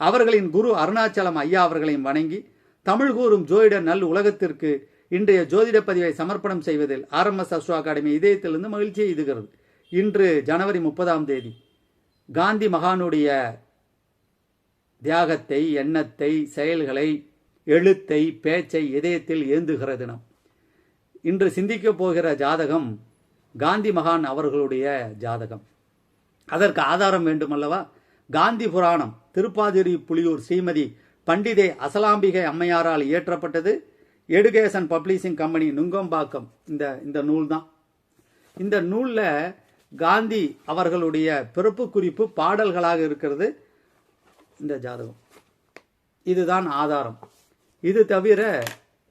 அவர்களின் குரு அருணாச்சலம் ஐயா அவர்களையும் வணங்கி தமிழ் கூறும் ஜோதிட நல் உலகத்திற்கு இன்றைய ஜோதிட பதிவை சமர்ப்பணம் செய்வதில் ஆர்எம்எஸ் அஸ்ட்ரோ அகாடமி இதயத்திலிருந்து மகிழ்ச்சியை இதுகிறது இன்று ஜனவரி முப்பதாம் தேதி காந்தி மகானுடைய தியாகத்தை எண்ணத்தை செயல்களை எழுத்தை பேச்சை இதயத்தில் ஏந்துகிற தினம். இன்று சிந்திக்கப் போகிற ஜாதகம் காந்தி மகான் அவர்களுடைய ஜாதகம். அதற்கு ஆதாரம் வேண்டுமல்லவா? காந்தி புராணம் திருப்பாதிரி புலியூர் ஸ்ரீமதி பண்டிதை அசலாம்பிகை அம்மையாரால் இயற்றப்பட்டது. எடுகேசன் பப்ளிஷிங் கம்பெனி நுங்கம்பாக்கம் இந்த இந்த நூல் தான் இந்த நூலில் காந்தி அவர்களுடைய பிறப்பு குறிப்பு பாடல்களாக இருக்கிறது. இந்த ஜாதகம். இதுதான் ஆதாரம். இது தவிர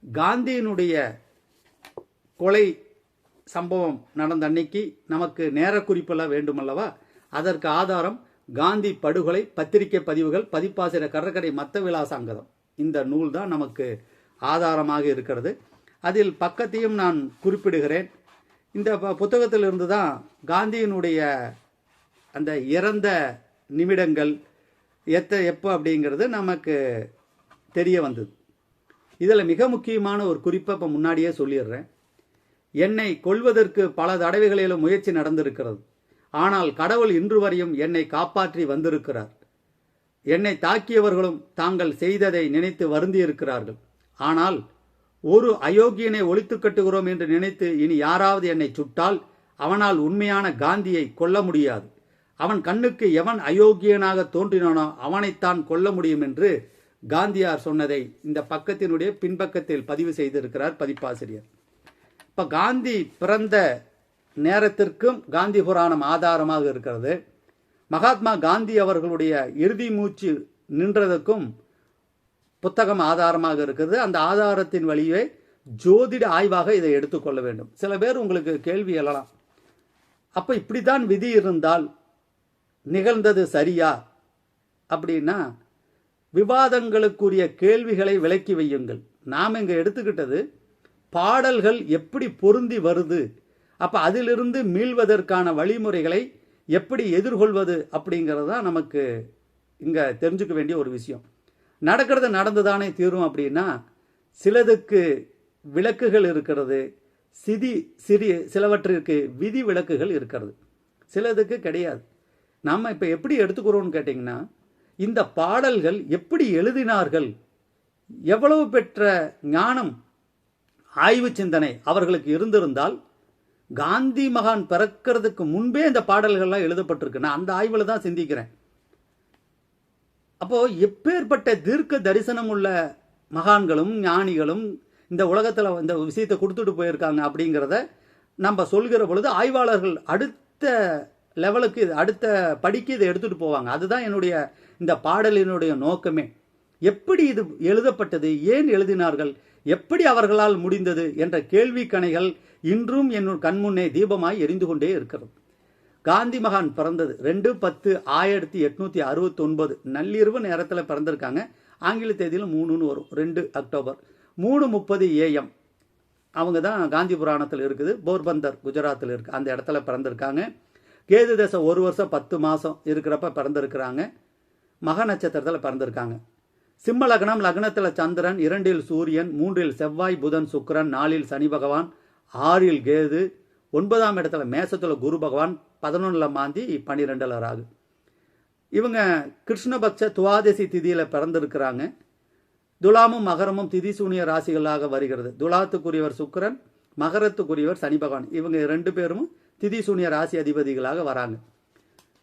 காந்தியினுடைய கொலை சம்பவம் நடந்த அன்னைக்கு நமக்கு நேர குறிப்பெல்லாம் வேண்டுமல்லவா? அதற்கு ஆதாரம் காந்தி படுகொலை பத்திரிகை பதிவுகள் பதிப்பாசிர கடற்கரை மத்த விலாச அங்கதம். இந்த நூல் தான் நமக்கு ஆதாரமாக இருக்கிறது. அதில் பக்கத்தையும் நான் குறிப்பிடுகிறேன். இந்த புத்தகத்திலிருந்து தான் காந்தியினுடைய அந்த இறந்த நிமிடங்கள் எத்த எப்போ அப்படிங்கிறது நமக்கு தெரிய வந்தது. இதில் மிக முக்கியமான ஒரு குறிப்பை இப்போ முன்னாடியே சொல்லிடுறேன். என்னை கொல்வதற்கு பல தடவைகளிலும் முயற்சி நடந்திருக்கிறது. ஆனால் கடவுள் இன்று வரையும் என்னை காப்பாற்றி வந்திருக்கிறார். என்னை தாக்கியவர்களும் தாங்கள் செய்ததை நினைத்து வருந்தியிருக்கிறார்கள். ஆனால் ஒரு அயோக்கியனை ஒழித்து கட்டுகிறோம் என்று நினைத்து இனி யாராவது என்னை சுட்டால் அவனால் உண்மையான காந்தியை கொல்ல முடியாது. அவன் கண்ணுக்கு எவன் அயோக்கியனாக தோன்றினானோ அவனைத்தான் கொல்ல முடியும் என்று காந்தியார் சொன்னதை இந்த பக்கத்தினுடைய பின்பக்கத்தில் பதிவு செய்திருக்கிறார் பதிப்பாசிரியர். இப்ப காந்தி பிறந்த நேரத்திற்கும் காந்தி புராணம் ஆதாரமாக இருக்கிறது. மகாத்மா காந்தி அவர்களுடைய இறுதி மூச்சு நின்றதுக்கும் புத்தகம் ஆதாரமாக இருக்கிறது. அந்த ஆதாரத்தின் வழியே ஜோதிட ஆய்வாக இதை எடுத்துக்கொள்ள வேண்டும். சில பேர் உங்களுக்கு கேள்வி எழலாம் அப்ப இப்படித்தான் விதி இருந்தால் நிகழ்ந்தது சரியா? அப்படின்னா விவாதங்களுக்குரிய கேள்விகளை விலக்கி வையுங்கள். நாம் இங்கே எடுத்துக்கிட்டது பாடல்கள் எப்படி பொருந்தி வருது? அப்ப அதிலிருந்து மீள்வதற்கான வழிமுறைகளை எப்படி எதிர்கொள்வது அப்படிங்கிறது தான் நமக்கு இங்கே தெரிஞ்சுக்க வேண்டிய ஒரு விஷயம். நடக்கிறது நடந்துதானே தீரும் அப்படின்னா சிலதுக்கு விளக்குகள் இருக்கிறது சிதி சிறிய சிலவற்றிற்கு விதி விளக்குகள் இருக்கிறது. சிலதுக்கு கிடையாது. நாம் இப்போ எப்படி எடுத்துக்கிறோம்னு கேட்டிங்கன்னா இந்த பாடல்கள் எப்படி எழுதினார்கள் எவ்வளவு பெற்ற ஞானம் ஆய்வு சிந்தனை அவர்களுக்கு இருந்திருந்தால் காந்தி மகான் பிறக்கிறதுக்கு முன்பே இந்த பாடல்கள்லாம் எழுதப்பட்டிருக்கு. நான் அந்த ஆய்வில் தான் சிந்திக்கிறேன். அப்போ எப்பேற்பட்ட தீர்க்க தரிசனம் உள்ள மகான்களும் ஞானிகளும் இந்த உலகத்தில் இந்த விஷயத்தை கொடுத்துட்டு போயிருக்காங்க அப்படிங்கிறத நம்ம சொல்கிற பொழுது ஆய்வாளர்கள் அடுத்த லெவலுக்கு இது அடுத்த படிக்கு இதை எடுத்துகிட்டு போவாங்க. அதுதான் என்னுடைய இந்த பாடலினுடைய நோக்கமே. எப்படி இது எழுதப்பட்டது? ஏன் எழுதினார்கள்? எப்படி அவர்களால் முடிந்தது? என்ற கேள்வி கணைகள் இன்றும் என் கண்முன்னே தீபமாய் எரிந்து கொண்டே இருக்கிறது காந்தி மகான் பிறந்தது ரெண்டு பத்து ஆயிரத்தி எட்நூத்தி அறுபத்தி ஒன்பது நள்ளிரவு நேரத்தில் பிறந்திருக்காங்க. ஆங்கில தேதியில் மூணுன்னு வரும். ரெண்டு அக்டோபர். மூணு முப்பது ஏஎம். அவங்க தான் காந்தி புராணத்தில் இருக்குது. போர்பந்தர் குஜராத்தில் இருக்கு. அந்த இடத்துல பிறந்திருக்காங்க. கேது தேசம் ஒரு வருஷம் பத்து மாதம் இருக்கிறப்ப பிறந்திருக்கிறாங்க. மக நட்சத்திரத்தில் பிறந்திருக்காங்க. சிம்ம லக்னம் லக்னத்தில் சந்திரன் இரண்டில் சூரியன் மூன்றில் செவ்வாய் புதன் சுக்கரன் நாலில் சனி பகவான் ஆறில் கேது ஒன்பதாம் இடத்துல மேசத்தில் குரு பகவான் பதினொன்றில் மாந்தி பன்னிரெண்டில் ராகு. இவங்க கிருஷ்ணபக்ஷ துவாதசி திதியில் பிறந்திருக்கிறாங்க. துலாமும் மகரமும் திதி சூனிய ராசிகளாக வருகிறது. துலாத்துக்குரியவர் சுக்கரன் மகரத்துக்குரியவர் சனி பகவான். இவங்க ரெண்டு பேரும் திதி சூனிய ராசி அதிபதிகளாக வராங்க.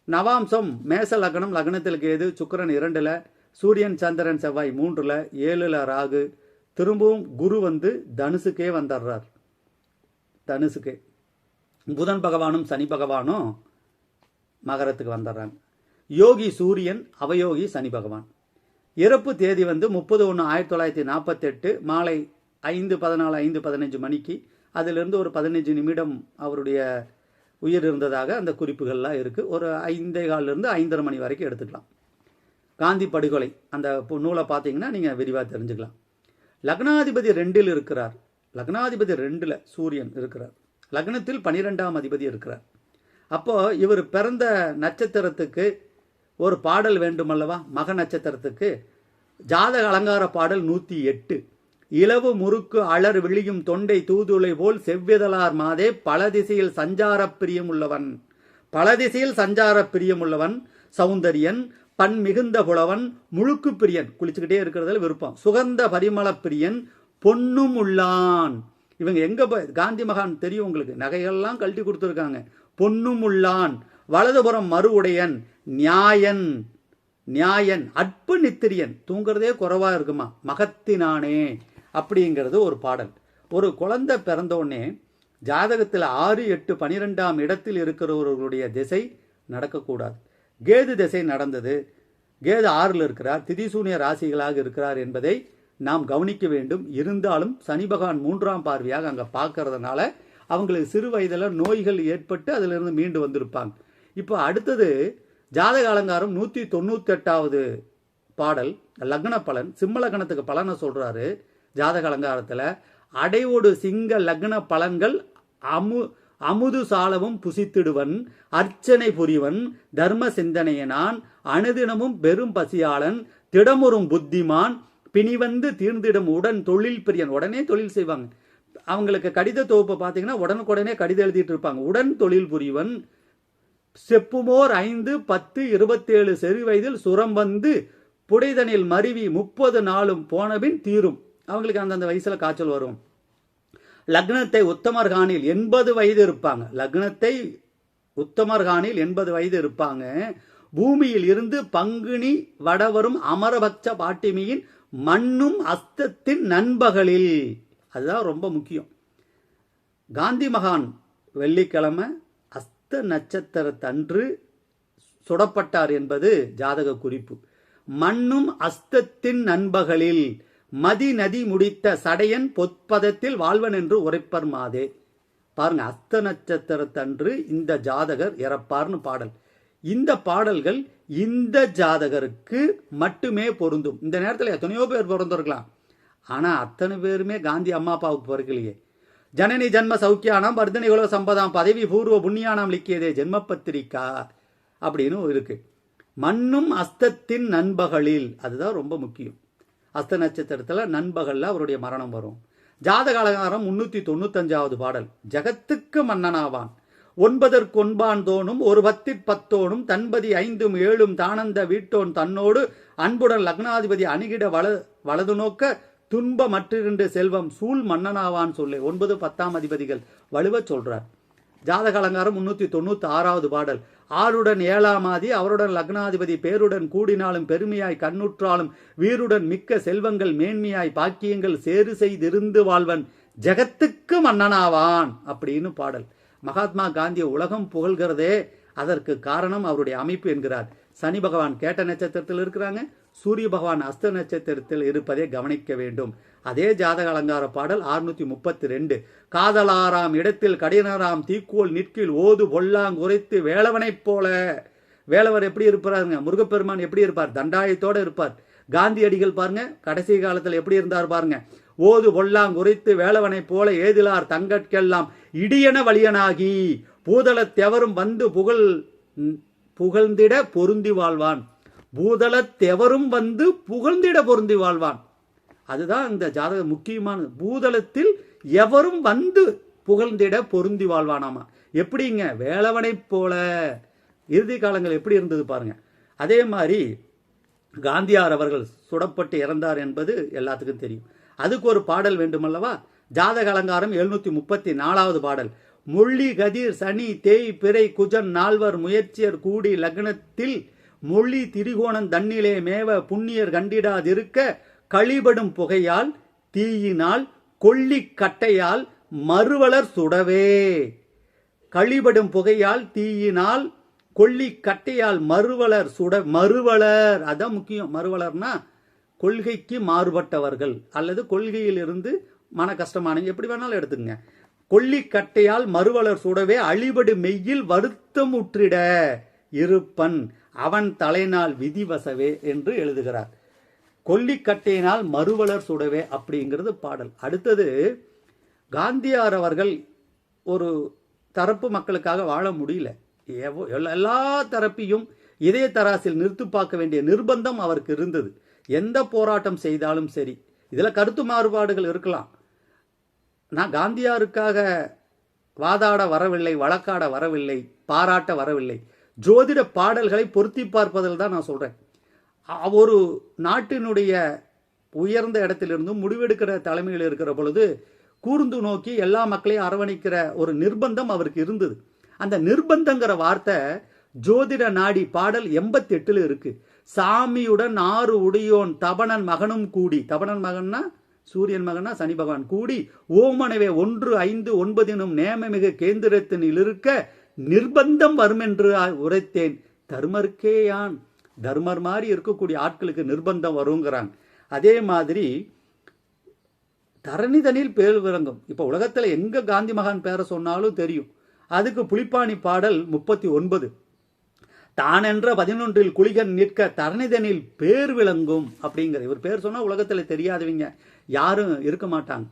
நவாம்சம் மேச லக்னம் லக்னத்தில் கேது சுக்கரன் இரண்டில் சூரியன் சந்திரன் செவ்வாய் மூன்றில் ஏழில் ராகு. திரும்பவும் குரு வந்து தனுசுக்கே வந்துடுறார் தனுசுக்கு. புதன் பகவானும் சனி பகவானும் மகரத்துக்கு வந்துடுறாங்க யோகி சூரியன் அவயோகி சனி பகவான். இறப்பு தேதி வந்து முப்பது ஒன்று ஆயிரத்தி தொள்ளாயிரத்தி நாற்பத்தெட்டு மாலை ஐந்து பதினாலு ஐந்து பதினஞ்சு மணிக்கு. அதிலிருந்து ஒரு பதினஞ்சு நிமிடம் அவருடைய உயிர் இருந்ததாக அந்த குறிப்புகள்லாம் இருக்குது ஒரு ஐந்தே காலிலிருந்து ஐந்தரை மணி வரைக்கும் எடுத்துக்கலாம். காந்தி படுகொலை அந்த பு- நூலை பார்த்தீங்கன்னா நீங்கள் விரிவாக தெரிஞ்சுக்கலாம். லக்னாதிபதி ரெண்டில் இருக்கிறார். லக்னாதிபதி ரெண்டில் சூரியன் இருக்கிறார். லக்னத்தில் பனிரெண்டாம் அதிபதி இருக்கிறார். அப்போது இவர் பிறந்த நட்சத்திரத்துக்கு ஒரு பாடல் வேண்டுமல்லவா? மக நட்சத்திரத்துக்கு. ஜாதக அலங்கார பாடல் நூற்றி எட்டு. இலவு முறுக்கு அலர் விழியும் தொண்டை தூதுளை போல் செவ்விதலார் மாதே பல திசையில் சஞ்சாரப் பிரியமுள்ளவன் பல திசையில் சஞ்சாரப் பிரியமுள்ளவன் சௌந்தரியன் பன் மிகுந்த புலவன் முழுக்கு பிரியன். குளிச்சுக்கிட்டே இருக்கிறதுல விருப்பம். சுகந்த பரிமள பிரியன் பொன்னும் உள்ளான் இவங்க எங்க காந்தி மகான் தெரியும் உங்களுக்கு? நகைகள்லாம் கழட்டி கொடுத்துருக்காங்க. பொன்னும் உள்ளான் வலதுபுறம் மறு உடையன் நியாயன். நியாயன் அற்பு நித்திரியன். தூங்குறதே குறைவா இருக்குமா? மகத்தினானே. அப்படிங்கிறது ஒரு பாடல். ஒரு குழந்தை பிறந்தோடனே ஜாதகத்தில் ஆறு எட்டு பனிரெண்டாம் இடத்தில் இருக்கிறவர்களுடைய திசை நடக்கக்கூடாது. கேது திசை நடந்தது. கேது ஆறில் இருக்கிறார். திதிசூனிய ராசிகளாக இருக்கிறார் என்பதை நாம் கவனிக்க வேண்டும். இருந்தாலும் சனி பகவான் மூன்றாம் பார்வையாக அங்கே பார்க்கறதுனால அவங்களுக்கு சிறு வயதில் நோய்கள் ஏற்பட்டு அதிலிருந்து மீண்டு வந்திருப்பாங்க. இப்போ அடுத்தது ஜாதக அலங்காரம் நூற்றி தொண்ணூத்தெட்டாவது பாடல் லக்ன பலன் சிம்ம லக்னத்துக்கு பலனை சொல்கிறாரு ஜாதக அலங்காரத்தில் அடைவோடு சிங்க லக்ன பலன்கள் அமு அமுது சாலவும் புசித்திடுவன் அர்ச்சனை புரிவன் தர்ம சிந்தனையனான் அனுதினமும் பெரும் பசியாளன் திடமுறும் புத்திமான் பிணிவந்து தீர்ந்திடும் உடன் தொழில் பிரியன். உடனே தொழில் செய்வாங்க. அவங்களுக்கு கடித தொகுப்பை பார்த்தீங்கன்னா உடனுக்குடனே கடிதம் எழுதிட்டு இருப்பாங்க. உடன் தொழில் புரிவன். செப்புமோர் ஐந்து பத்து இருபத்தேழு செறி வயதில் சுரம் வந்து புடைதனில் மருவி முப்பது நாளும் போனபின் தீரும். அவங்களுக்கு அந்தந்த வயசுல காய்ச்சல் வரும். லக்னத்தை உத்தமர்கானில் எண்பது வயது இருப்பாங்க. லக்னத்தை உத்தமர்கானில் எண்பது வயது இருப்பாங்க. பூமியில் இருந்து பங்குனி வடவரும் அமரபக்ச பாட்டிமியின் மண்ணும் அஸ்தத்தின் நண்பகலில். அதுதான் ரொம்ப முக்கியம். காந்தி மகான் வெள்ளிக்கிழமை அஸ்த நட்சத்திரத்தன்று சுடப்பட்டார் என்பது ஜாதக குறிப்பு. மண்ணும் அஸ்தத்தின் நண்பகலில் மதி நதி முடித்த சடையன் பொற்பதத்தில் வாழ்வன் என்று உரைப்பர் மாதே. பாருங்க அஸ்த நட்சத்திரத்தன்று இந்த ஜாதகர் இறப்பார்னு பாடல். இந்த பாடல்கள் இந்த ஜாதகருக்கு மட்டுமே பொருந்தும். இந்த நேரத்தில் எத்தனையோ பேர் பிறந்திருக்கலாம் ஆனால் அத்தனை பேருமே காந்தி அம்மா அப்பாவுக்கு பிறக்கலையே. ஜனனி ஜன்ம சௌக்கியானம் வர்தனி குல சம்பதாம் பதவி பூர்வ புண்ணியானம் லிக்கியதே ஜென்ம பத்திரிக்கா அப்படின்னு இருக்கு. மண்ணும் அஸ்தத்தின் நண்பகலில். அதுதான் ரொம்ப முக்கியம். அஸ்த நட்சத்திரத்தில் நண்பகலில் அவருடைய மரணம் வரும். ஜாதக அலங்காரம் முன்னூத்தி தொண்ணூத்தஞ்சாவது பாடல். ஜகத்துக்கு மன்னனாவான். ஒன்பதற்கொன்பான் தோணும் ஒரு பத்திற் பத்தோனும் தன்பதி ஐந்தும் ஏழும் தானந்த வீட்டோன் தன்னோடு அன்புடன் லக்னாதிபதி அணுகிட வல வலது நோக்க துன்ப மற்றிரண்டு செல்வம் சூழ் மன்னனாவான் சொல்லி. ஒன்பது பத்தாம் அதிபதிகள் வலுவ சொல்றார். ஜாதக அலங்காரம் முன்னூத்தி தொண்ணூத்தி ஆறாவது பாடல். ஆளுடன் ஏழாம் ஆதி அவருடன் லக்னாதிபதி பேருடன் கூடினாலும் பெருமையாய் கண்ணுற்றாலும் வீருடன் மிக்க செல்வங்கள் மேன்மையாய் பாக்கியங்கள் சேறு செய்திருந்து வாழ்வன் ஜெகத்துக்கு மன்னனாவான் அப்படின்னு பாடல். மகாத்மா காந்தியை உலகம் புகழ்கிறதே அதற்கு காரணம் அவருடைய அமைப்பு என்கிறார். சனி பகவான் கேட்ட நட்சத்திரத்தில் இருக்கிறாங்க. சூரிய பகவான் அஸ்த நட்சத்திரத்தில் இருப்பதை கவனிக்க வேண்டும். அதே ஜாதக அலங்கார பாடல் அறுநூத்தி முப்பத்தி ரெண்டு. காதலாராம் இடத்தில் கடினராம் தீக்கோள் நிற்கில் ஓது பொல்லாங் குறைத்து வேளவனைப் போல. வேலவர் எப்படி இருப்பாருங்க? முருகப்பெருமான் எப்படி இருப்பார்? தண்டாயத்தோட இருப்பார். காந்தியடிகள் பாருங்க கடைசி காலத்தில் எப்படி இருந்தார் பாருங்க? ஓது பொல்லாங் உரைத்து வேளவனைப் போல ஏதிலார் தங்கட்கெல்லாம் இடியன வலியனாகி பூதலத்தெவரும் வந்து புகழ் புகழ்ந்திட பொருந்தி வாழ்வான். பூதலத்தெவரும் வந்து புகழ்ந்திட பொருந்தி வாழ்வான். அதுதான் இந்த ஜாதக முக்கியமானது. பூதலத்தில் எவரும் வந்து புகழ்ந்திட பொருந்தி வாழ்வானாமா? எப்படிங்க? வேளவனைப் போல. இறுதி காலங்கள் எப்படி இருந்தது பாருங்க. அதே மாதிரி காந்தியார் அவர்கள் சுடப்பட்டு இறந்தார் என்பது எல்லாத்துக்கும் தெரியும். அதுக்கு ஒரு பாடல் வேண்டுமல்லவா? ஜாதக அலங்காரம் எழுநூத்தி முப்பத்தி நாலாவது பாடல். முள்ளி கதிர் சனி தேய் பிறை குஜன் நால்வர் முயற்சியர் கூடி லக்னத்தில் மொழி திரிகோணம் தன்னிலே மேவ புண்ணியர் கண்டிடாதிருக்க கழிபடும் புகையால் தீயினால் கொல்லி கட்டையால் மறுவலர் சுடவே. கழிபடும் புகையால் தீயினால் கொல்லி கட்டையால் மறுவலர் சுட மறுவலர் அதான் முக்கியம். மறுவலர்னா கொள்கைக்கு மாறுபட்டவர்கள் அல்லது கொள்கையிலிருந்து மன கஷ்டமான எப்படி வேணாலும் எடுத்துக்கங்க. கொல்லிக்கட்டையால் மறுவலர் சுடவே அழிபடு மெய்யில் வருத்தம் உற்றிட இருப்பன். அவன் தலைநாள் விதிவசவே என்று எழுதுகிறார். கொல்லிக்கட்டையினால் மறுவலர் சுடவே அப்படிங்கிறது பாடல். அடுத்தது காந்தியார் அவர்கள் ஒரு தரப்பு மக்களுக்காக வாழ முடியல. எவ்வ- எல்லா- எல்லா தரப்பையும் இதய தராசில் நிறுத்தி பார்க்க வேண்டிய நிர்பந்தம் அவருக்கு இருந்தது. எந்த போராட்டம் செய்தாலும் சரி இதில் கருத்து மாறுபாடுகள் இருக்கலாம். நான் காந்தியாருக்காக வாதாட வரவில்லை வழக்காட வரவில்லை பாராட்ட வரவில்லை ஜோதிட பாடல்களை பொருத்தி பார்ப்பதில் தான் நான் சொல்கிறேன் ஒரு நாட்டினுடைய உயர்ந்த இடத்திலிருந்தும் முடிவெடுக்கிற தலைமையில் இருக்கிற பொழுது கூர்ந்து நோக்கி எல்லா மக்களையும் அரவணைக்கிற ஒரு நிர்பந்தம் அவருக்கு இருந்தது. அந்த நிர்பந்தங்கிற வார்த்தை ஜோதிட நாடி பாடல் எண்பத்தி எட்டில் இருக்குது சாமியுடன் ஆறு உடையோன் தபணன் மகனும் கூடி. தபணன் மகன்னா சூரியன் மகனா சனி பகவான் கூடி ஓமனவே ஒன்று ஐந்து ஒன்பதினும் நேமமிகு கேந்திரத்தினில் இருக்க நிர்பந்தம் வரும் என்று உரைத்தேன். தர்மர்க்கேயான். தர்மர் மாதிரி இருக்கக்கூடிய ஆட்களுக்கு நிர்பந்தம் வருங்கிறாங்க அதே மாதிரி தரணிதனில் பேர் விளங்கும். இப்போ உலகத்தில் எங்க காந்தி மகான் பேரை சொன்னாலும் தெரியும். அதுக்கு புலிப்பாணி பாடல் முப்பத்தி ஒன்பது. தானென்ற பதினொன்றில் குளிகன் நிற்க தரணிதனில் பேர் விளங்கும் அப்படிங்கிற இவர் பேர் சொன்னால் உலகத்தில் தெரியாதவங்க யாரும் இருக்க மாட்டாங்க.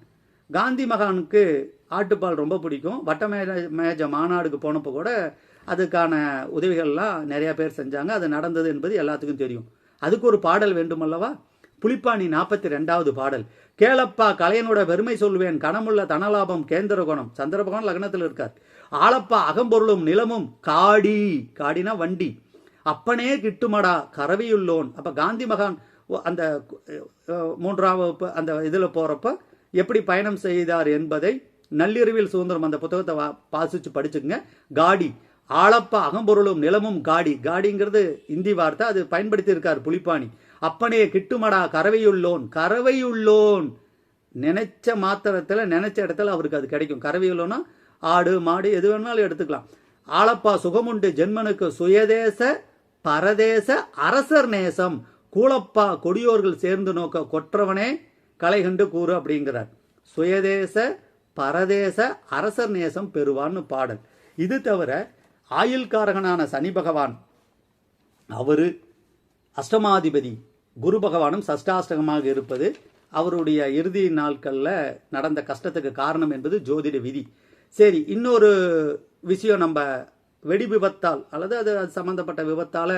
காந்தி மகானுக்கு ஆட்டுப்பால் ரொம்ப பிடிக்கும். வட்டமேஜ மேஜ மேஜ மாநாடுக்கு போனப்போ கூட அதுக்கான உதவிகள்லாம் நிறைய பேர் செஞ்சாங்க. அது நடந்தது என்பது எல்லாத்துக்கும் தெரியும். அதுக்கு ஒரு பாடல் வேண்டுமல்லவா? புலிப்பாணி நாற்பத்தி ரெண்டாவது பாடல். கேளப்பா கலையனோட பெருமை சொல்வேன். கணமுள்ள தனலாபம் கேந்திர குணம் சந்திரபகவான் லக்னத்தில் இருக்கார். ஆளப்பா அகம்பொருளும் நிலமும் காடி. காடினா வண்டி. அப்பனே கிட்டுமடா கரவியுள்ளோன் அப்போ காந்தி மகான் அந்த மூன்றாவது மூன்றாம் வகுப்பு அந்த இதில் போகிறப்ப எப்படி பயணம் செய்தார் என்பதை நள்ளிரவில் சுதந்திரம் அந்த புத்தகத்தை வா- வாசிச்சு படிச்சுங்க காடி. ஆளப்பா அகம்பொருளும் நிலமும் காடி. காடிங்கிறது இந்தி வார்த்தை அது பயன்படுத்தி இருக்கார் புலிப்பாணி. அப்பனே கிட்டுமடா கரவையுள்ளோன் கரவையுள்ளோன் நினைச்ச மாத்திரத்தில் நினைச்ச இடத்துல அவருக்கு அது கிடைக்கும். கரவையுள்ளோன்னா ஆடு மாடு எது வேணாலும் எடுத்துக்கலாம். ஆளப்பா சுகமுண்டு ஜென்மனுக்கு சுயதேச பரதேச அரசர் நேசம். கூலப்பா கொடியோர்கள் சேர்ந்து நோக்க கொற்றவனே கலைகண்டு கூறு அப்படிங்கிறார். சுயதேச பரதேச அரசர் நேசம் பெறுவான்னு பாடல். இது தவிர ஆயுள்காரகனான சனி பகவான் அவரு அஷ்டமாதிபதி. குரு பகவானும் சஷ்டாஷ்டகமாக இருப்பது அவருடைய இறுதி நாட்களில் நடந்த கஷ்டத்துக்கு காரணம் என்பது ஜோதிட விதி. சரி இன்னொரு விஷயம் நம்ம வெடி விபத்தால் அல்லது அது அது சம்மந்தப்பட்ட விபத்தால்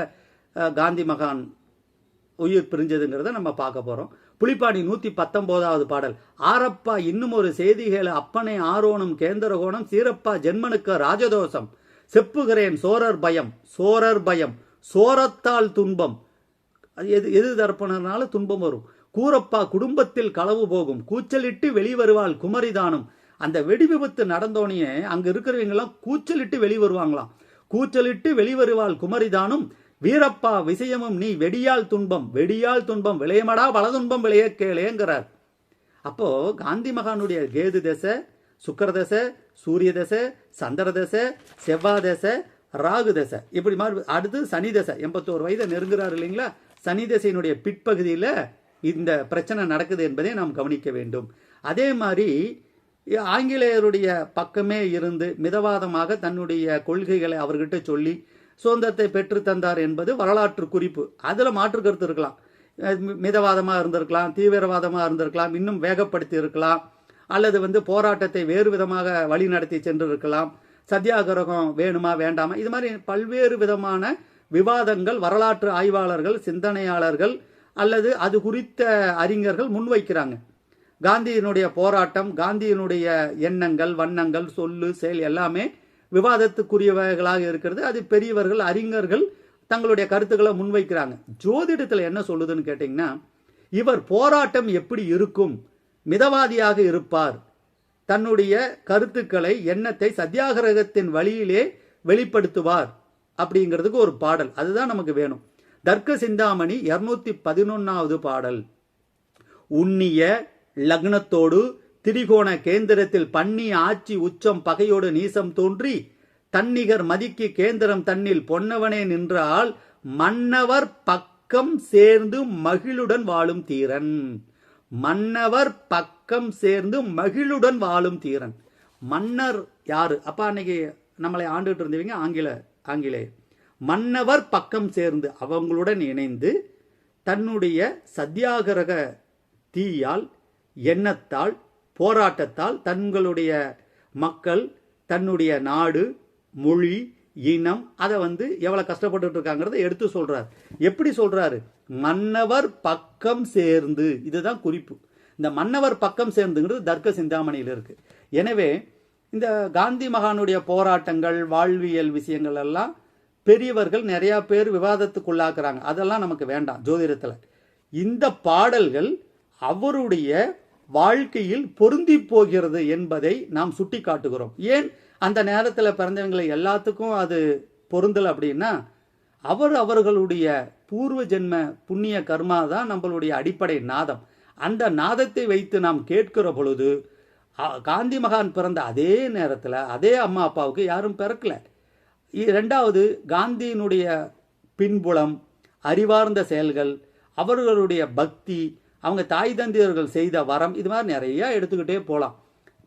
காந்தி மகான் உயிர் பிரிஞ்சதுங்கிறத நம்ம பார்க்க போகிறோம் புலிப்பாடி நூற்றி பத்தொம்போதாவது பாடல். ஆரப்பா இன்னும் ஒரு செய்திகளை அப்பனை ஆரோணம் கேந்திரகோணம் சீரப்பா ஜென்மனுக்கு ராஜதோஷம். செப்புகிறேன் சோரர் பயம் சோரர் பயம் சோரத்தால் துன்பம். அது எது எது தரப்பினர்னால துன்பம் வரும். கூரப்பா குடும்பத்தில் களவு போகும். கூச்சலிட்டு வெளிவருவாள் குமரிதானம். அந்த வெடி விபத்து நடந்தோடனே அங்க இருக்கிறவங்க எல்லாம் கூச்சலிட்டு வெளிவருவாங்களாம். கூச்சலிட்டு வெளிவருவாள் குமரிதானும் வீரப்பா விஷயமும் நீ வெடியால் துன்பம் வெடியால் துன்பம் விளையமடா பல துன்பம் விளைய கேளேங்கிறார் அப்போ காந்தி மகானுடைய கேது தசை சுக்கர தசை சூரிய தசை சந்திர தசை செவ்வாய் தசை ராகு தசை. இப்படி மாதிரி அடுத்து சனி தசை. எண்பத்தோரு வயதை நெருங்குறாரு இல்லைங்களா? சனி தசையினுடைய பிற்பகுதியில் இந்த பிரச்சனை நடக்குது என்பதை நாம் கவனிக்க வேண்டும். அதே மாதிரி ஆங்கிலேயருடைய பக்கமே இருந்து மிதவாதமாக தன்னுடைய கொள்கைகளை அவர்கிட்ட சொல்லி சுதந்திரத்தை பெற்று தந்தார் என்பது வரலாற்று குறிப்பு. அதில் மாற்று கருத்து இருக்கலாம். மிதவாதமாக இருந்திருக்கலாம் தீவிரவாதமாக இருந்திருக்கலாம் இன்னும் வேகப்படுத்தி இருக்கலாம் அல்லது வந்து போராட்டத்தை வேறு விதமாக வழி நடத்தி சென்றிருக்கலாம் சத்தியாகிரகம் வேணுமா வேண்டாமா இது மாதிரி பல்வேறு விதமான விவாதங்கள் வரலாற்று ஆய்வாளர்கள் சிந்தனையாளர்கள் அல்லது அது குறித்த அறிஞர்கள் முன்வைக்கிறாங்க. காந்தியினுடைய போராட்டம் காந்தியினுடைய எண்ணங்கள் வண்ணங்கள் சொல்லு செயல் எல்லாமே விவாதத்துக்குரியவைகளாக இருக்கிறது. அது பெரியவர்கள் அறிஞர்கள் தங்களுடைய கருத்துக்களை முன்வைக்கிறாங்க. ஜோதிடத்தில் என்ன சொல்லுதுன்னு கேட்டிங்கன்னா இவர் போராட்டம் எப்படி இருக்கும்? மிதவாதியாக இருப்பார். தன்னுடைய கருத்துக்களை எண்ணத்தை சத்தியாகிரகத்தின் வழியிலே வெளிப்படுத்துவார் அப்படிங்கிறதுக்கு ஒரு பாடல். அதுதான் நமக்கு வேணும். தர்க்க சிந்தாமணி இருநூத்தி பதினொன்னாவது பாடல். உண்ணிய லக்னத்தோடு திரிகோண கேந்திரத்தில் பண்ணி ஆட்சி உச்சம் பகையோடு நீசம் தோன்றி தன்னிகர் மதிக்கு கேந்திரம் தன்னில் பொன்னவனே நின்றால் மன்னவர் பக்கம் சேர்ந்து மகிழுடன் வாழும் தீரன். மன்னவர் பக்கம் சேர்ந்து மகிழுடன் வாழும் தீரன். மன்னர் யாரு? அப்ப அன்னைக்கு நம்மளை ஆண்டுகிட்டு இருந்தவங்க ஆங்கில ஆங்கிலே. மன்னவர் பக்கம் சேர்ந்து அவங்களுடன் இணைந்து தன்னுடைய சத்தியாகிரக தீயால் எண்ணத்தால் போராட்டத்தால் தங்களுடைய மக்கள் தன்னுடைய நாடு மொழி இனம் அதை வந்து எவ்வளோ கஷ்டப்பட்டு இருக்காங்கிறத எடுத்து சொல்கிறார் எப்படி சொல்கிறாரு மன்னவர் பக்கம் சேர்ந்து. இதுதான் குறிப்பு. இந்த மன்னவர் பக்கம் சேர்ந்துங்கிறது தர்க்க சிந்தாமணியில் இருக்குது எனவே இந்த காந்தி மகானுடைய போராட்டங்கள் வாழ்வியல் விஷயங்கள் எல்லாம் பெரியவர்கள் நிறையா பேர் விவாதத்துக்குள்ளாக்குறாங்க. அதெல்லாம் நமக்கு வேண்டாம் ஜோதிடத்தில். இந்த பாடல்கள் அவருடைய வாழ்க்கையில் பொருந்தி போகிறது என்பதை நாம் சுட்டி காட்டுகிறோம் ஏன்? அந்த நேரத்தில் பிறந்தவங்களை எல்லாத்துக்கும் அது பொருந்தல் அப்படின்னா அவர் அவர்களுடைய பூர்வ ஜென்ம புண்ணிய கர்மா தான் நம்மளுடைய அடிப்படை நாதம். அந்த நாதத்தை வைத்து நாம் கேட்கிற பொழுது காந்தி மகான் பிறந்த அதே நேரத்தில் அதே அம்மா அப்பாவுக்கு யாரும் பிறக்கல. இ- ரெண்டாவது காந்தியினுடைய பின்புலம் அறிவார்ந்த செயல்கள் அவர்களுடைய பக்தி அவங்க தாய் தந்தையர்கள் செய்த வரம் இது மாதிரி நிறைய எடுத்துக்கிட்டே போகலாம்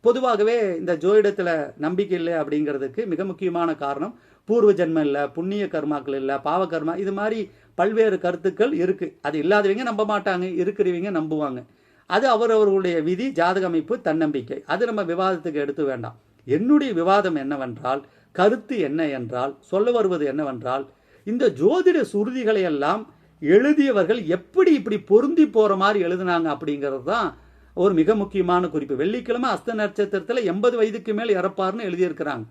பொதுவாகவே இந்த ஜோதிடத்தில் நம்பிக்கை இல்லை அப்படிங்கிறதுக்கு மிக முக்கியமான காரணம் பூர்வ ஜென்மம் இல்லை புண்ணிய கர்மாக்கள் இல்லை பாவ கர்மா இது மாதிரி பல்வேறு கருத்துக்கள் இருக்கு. அது இல்லாதவங்க நம்ப மாட்டாங்க இருக்கிறவங்க நம்புவாங்க. அது அவரவர்களுடைய விதி ஜாதக அமைப்பு தன்னம்பிக்கை. அது நம்ம விவாதத்துக்கு எடுத்து வேண்டாம். என்னுடைய விவாதம் என்னவென்றால் கருத்து என்ன என்றால் சொல்ல வருவது என்னவென்றால் இந்த ஜோதிட சுருதிகளை எல்லாம் எழுதியவர்கள் எப்படி இப்படி பொருந்தி போற மாதிரி எழுதினாங்க அப்படிங்கிறது தான் ஒரு மிக முக்கியமான குறிப்பு. வெள்ளிக்கிழமை அஸ்த நட்சத்திரத்தில் எண்பது வயதுக்கு மேல் இறப்பார்னு எழுதியிருக்கிறாங்க.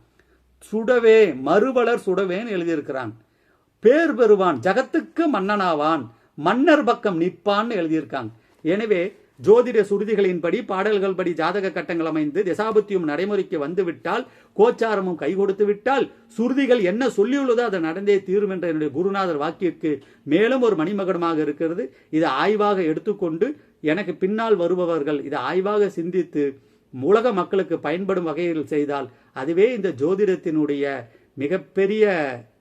சுடவே மறுவளர் சுடவேன்னு எழுதியிருக்கிறாங்க. பேர் பெறுவான் ஜகத்துக்கு மன்னனாவான் மன்னர் பக்கம் நிற்பான்னு எழுதியிருக்காங்க. எனவே ஜோதிட சுருதிகளின்படி பாடல்கள் படி ஜாதக கட்டங்கள் அமைந்து திசாபுத்தியும் நடைமுறைக்கு வந்துவிட்டால் கோச்சாரமும் கை கொடுத்து விட்டால் சுருதிகள் என்ன சொல்லியுள்ளதோ அதை நடந்தே தீரும் என்ற என்னுடைய குருநாதர் வாக்கிற்கு மேலும் ஒரு மணிமகடமாக இருக்கிறது. இதை ஆய்வாக எடுத்துக்கொண்டு எனக்கு பின்னால் வருபவர்கள் இதை ஆய்வாக சிந்தித்து உலக மக்களுக்கு பயன்படும் வகையில் செய்தால் அதுவே இந்த ஜோதிடத்தினுடைய மிகப்பெரிய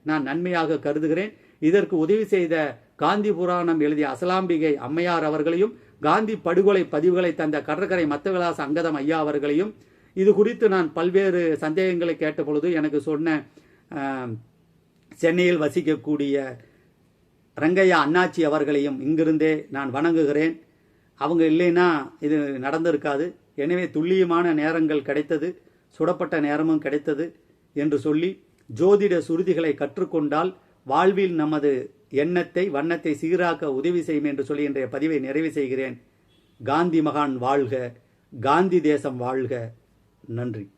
நான் நன்மையாக கருதுகிறேன். இதற்கு உதவி செய்த காந்தி புராணம் எழுதிய அசலாம்பிகை அம்மையார் அவர்களையும் காந்தி படுகொலை பதிவுகளை தந்த கடற்கரை மத்தவிலாச அங்கதம் ஐயா அவர்களையும் இது குறித்து நான் பல்வேறு சந்தேகங்களை கேட்டபொழுது எனக்கு சொன்ன சென்னையில் வசிக்கக்கூடிய ரங்கையா அண்ணாச்சி அவர்களையும் இங்கிருந்தே நான் வணங்குகிறேன். அவங்க இல்லைன்னா இது நடந்திருக்காது. எனவே துல்லியமான நேரங்கள் கிடைத்தது சுடப்பட்ட நேரமும் கிடைத்தது என்று சொல்லி ஜோதிட சுருதிகளை கற்றுக்கொண்டால் வாழ்வில் நமது எண்ணத்தை வண்ணத்தை சீராக்க உதவி செய்யும் என்று சொல்லி இன்றைய பதிவை நிறைவு செய்கிறேன். காந்தி மகான் வாழ்க காந்தி தேசம் வாழ்க. நன்றி.